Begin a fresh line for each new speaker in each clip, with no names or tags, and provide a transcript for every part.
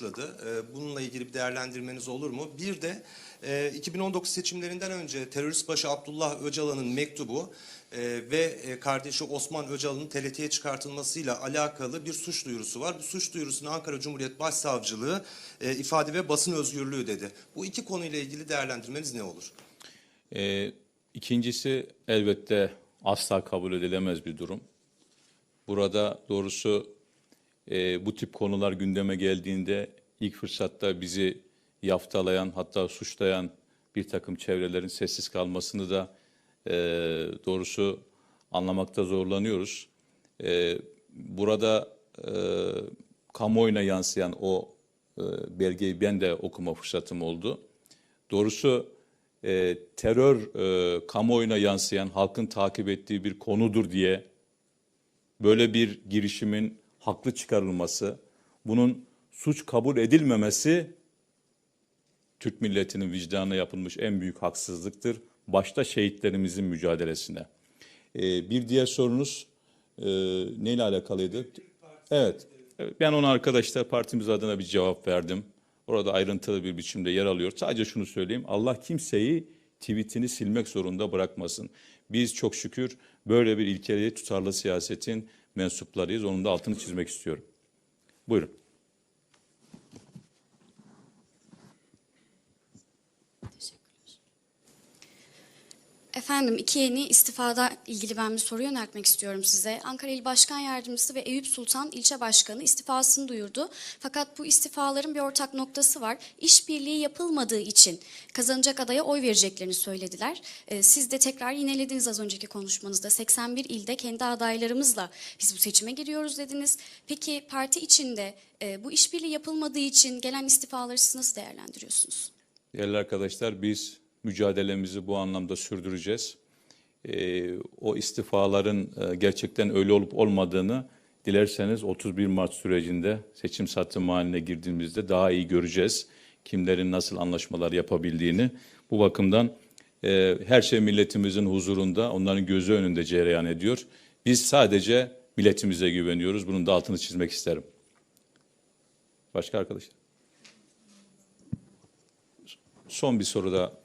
suçladı. E, bununla ilgili bir değerlendirmeniz olur mu? Bir de e, 2019 seçimlerinden önce terörist başı Abdullah Öcalan'ın mektubu e, ve e, kardeşi Osman Öcalan'ın TRT'ye çıkartılmasıyla alakalı bir suç duyurusu var. Bu suç duyurusunu Ankara Cumhuriyet Başsavcılığı e, ifade ve basın özgürlüğü dedi. Bu iki konuyla ilgili değerlendirmeniz ne olur?
Ee, ikincisi elbette asla kabul edilemez bir durum. Burada doğrusu e, bu tip konular gündeme geldiğinde ilk fırsatta bizi yaftalayan hatta suçlayan bir takım çevrelerin sessiz kalmasını da e, doğrusu anlamakta zorlanıyoruz. E, burada e, kamuoyuna yansıyan o e, belgeyi ben de okuma fırsatım oldu. Doğrusu e, terör e, kamuoyuna yansıyan, halkın takip ettiği bir konudur diye böyle bir girişimin haklı çıkarılması, bunun suç kabul edilmemesi Türk milletinin vicdanına yapılmış en büyük haksızlıktır. Başta şehitlerimizin mücadelesine. E, bir diğer sorunuz e, neyle alakalıydı? Evet, ben ona arkadaşlar partimiz adına bir cevap verdim. Orada ayrıntılı bir biçimde yer alıyor. Sadece şunu söyleyeyim. Allah kimseyi tweetini silmek zorunda bırakmasın. Biz çok şükür böyle bir ilkeli tutarlı siyasetin mensuplarıyız. Onun da altını çizmek istiyorum. Buyurun.
Efendim iki yeni istifada ilgili ben bir soru yöneltmek istiyorum size. Ankara İl Başkan Yardımcısı ve Eyüp Sultan İlçe Başkanı istifasını duyurdu. Fakat bu istifaların bir ortak noktası var. İşbirliği yapılmadığı için kazanacak adaya oy vereceklerini söylediler. Ee, siz de tekrar yinelediniz az önceki konuşmanızda. 81 ilde kendi adaylarımızla biz bu seçime giriyoruz dediniz. Peki parti içinde e, bu işbirliği yapılmadığı için gelen istifaları siz nasıl değerlendiriyorsunuz?
Değerli arkadaşlar biz mücadelemizi bu anlamda sürdüreceğiz. Ee, o istifaların e, gerçekten öyle olup olmadığını dilerseniz 31 Mart sürecinde seçim satım haline girdiğimizde daha iyi göreceğiz. Kimlerin nasıl anlaşmalar yapabildiğini. Bu bakımdan e, her şey milletimizin huzurunda, onların gözü önünde cereyan ediyor. Biz sadece milletimize güveniyoruz. Bunun da altını çizmek isterim. Başka arkadaşlar? Son bir soru da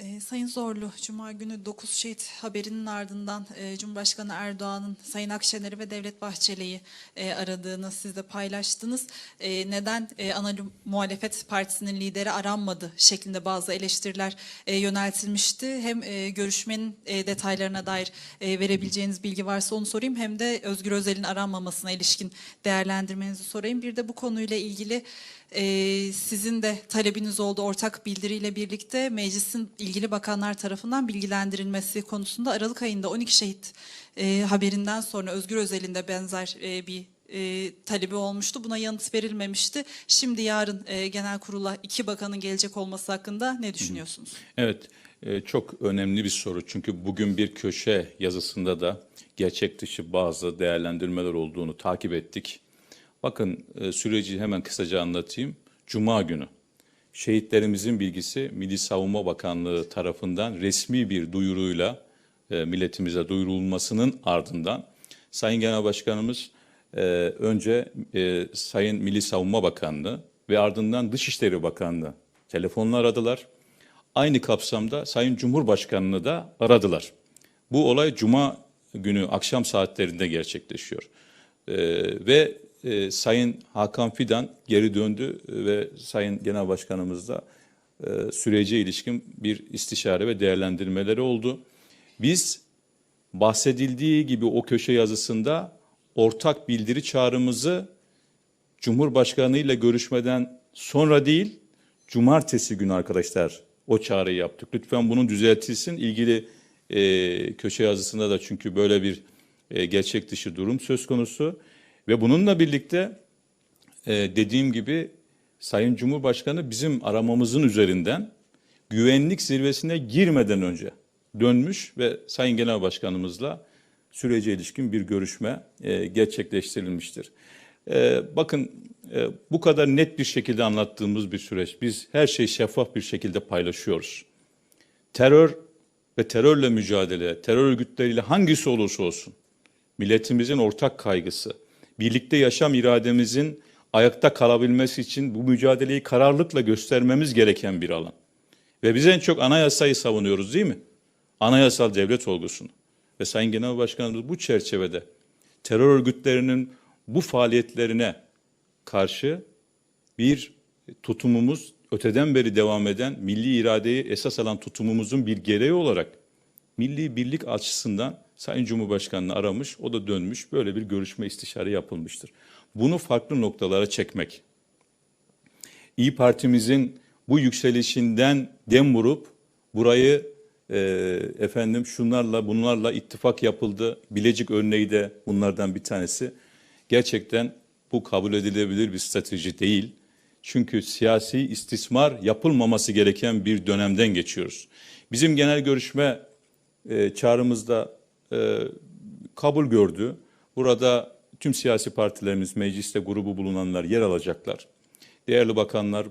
Ee, Sayın Zorlu, Cuma günü 9 şehit haberinin ardından e, Cumhurbaşkanı Erdoğan'ın Sayın Akşener'i ve Devlet Bahçeli'yi e, aradığını siz de paylaştınız. E, neden e, ana muhalefet partisinin lideri aranmadı şeklinde bazı eleştiriler e, yöneltilmişti. Hem e, görüşmenin e, detaylarına dair e, verebileceğiniz bilgi varsa onu sorayım. Hem de Özgür Özel'in aranmamasına ilişkin değerlendirmenizi sorayım. Bir de bu konuyla ilgili ee, sizin de talebiniz oldu ortak bildiriyle birlikte meclisin ilgili bakanlar tarafından bilgilendirilmesi konusunda Aralık ayında 12 şehit e, haberinden sonra Özgür Özel'in de benzer e, bir e, talebi olmuştu. Buna yanıt verilmemişti. Şimdi yarın e, genel kurula iki bakanın gelecek olması hakkında ne düşünüyorsunuz?
Evet, e, çok önemli bir soru. Çünkü bugün bir köşe yazısında da gerçek dışı bazı değerlendirmeler olduğunu takip ettik. Bakın e, süreci hemen kısaca anlatayım. Cuma günü şehitlerimizin bilgisi Milli Savunma Bakanlığı tarafından resmi bir duyuruyla e, milletimize duyurulmasının ardından Sayın Genel Başkanımız e, önce Sayın Milli Savunma Bakanlığı ve ardından Dışişleri Bakanlığı telefonla aradılar. Aynı kapsamda Sayın Cumhurbaşkanı'nı da aradılar. Bu olay Cuma günü akşam saatlerinde gerçekleşiyor. E, ve e, Sayın Hakan Fidan geri döndü ve Sayın Genel Başkanımız da e, sürece ilişkin bir istişare ve değerlendirmeleri oldu. Biz bahsedildiği gibi o köşe yazısında ortak bildiri çağrımızı Cumhurbaşkanı ile görüşmeden sonra değil, cumartesi günü arkadaşlar o çağrıyı yaptık. Lütfen bunun düzeltilsin. İlgili e, köşe yazısında da çünkü böyle bir e, gerçek dışı durum söz konusu. Ve bununla birlikte e, dediğim gibi Sayın Cumhurbaşkanı bizim aramamızın üzerinden güvenlik zirvesine girmeden önce dönmüş ve Sayın Genel Başkanımızla sürece ilişkin bir görüşme e, gerçekleştirilmiştir. E, bakın e, bu kadar net bir şekilde anlattığımız bir süreç. Biz her şeyi şeffaf bir şekilde paylaşıyoruz. Terör ve terörle mücadele, terör örgütleriyle hangisi olursa olsun milletimizin ortak kaygısı birlikte yaşam irademizin ayakta kalabilmesi için bu mücadeleyi kararlılıkla göstermemiz gereken bir alan. Ve biz en çok anayasayı savunuyoruz değil mi? Anayasal devlet olgusunu. Ve Sayın Genel Başkanımız bu çerçevede terör örgütlerinin bu faaliyetlerine karşı bir tutumumuz öteden beri devam eden milli iradeyi esas alan tutumumuzun bir gereği olarak milli birlik açısından Sayın Cumhurbaşkanı'nı aramış, o da dönmüş, böyle bir görüşme istişare yapılmıştır. Bunu farklı noktalara çekmek, İyi Parti'mizin bu yükselişinden dem vurup burayı e, efendim şunlarla bunlarla ittifak yapıldı. Bilecik örneği de bunlardan bir tanesi. Gerçekten bu kabul edilebilir bir strateji değil. Çünkü siyasi istismar yapılmaması gereken bir dönemden geçiyoruz. Bizim genel görüşme e, çağrımızda e, kabul gördü. Burada tüm siyasi partilerimiz, mecliste grubu bulunanlar yer alacaklar. Değerli bakanlar,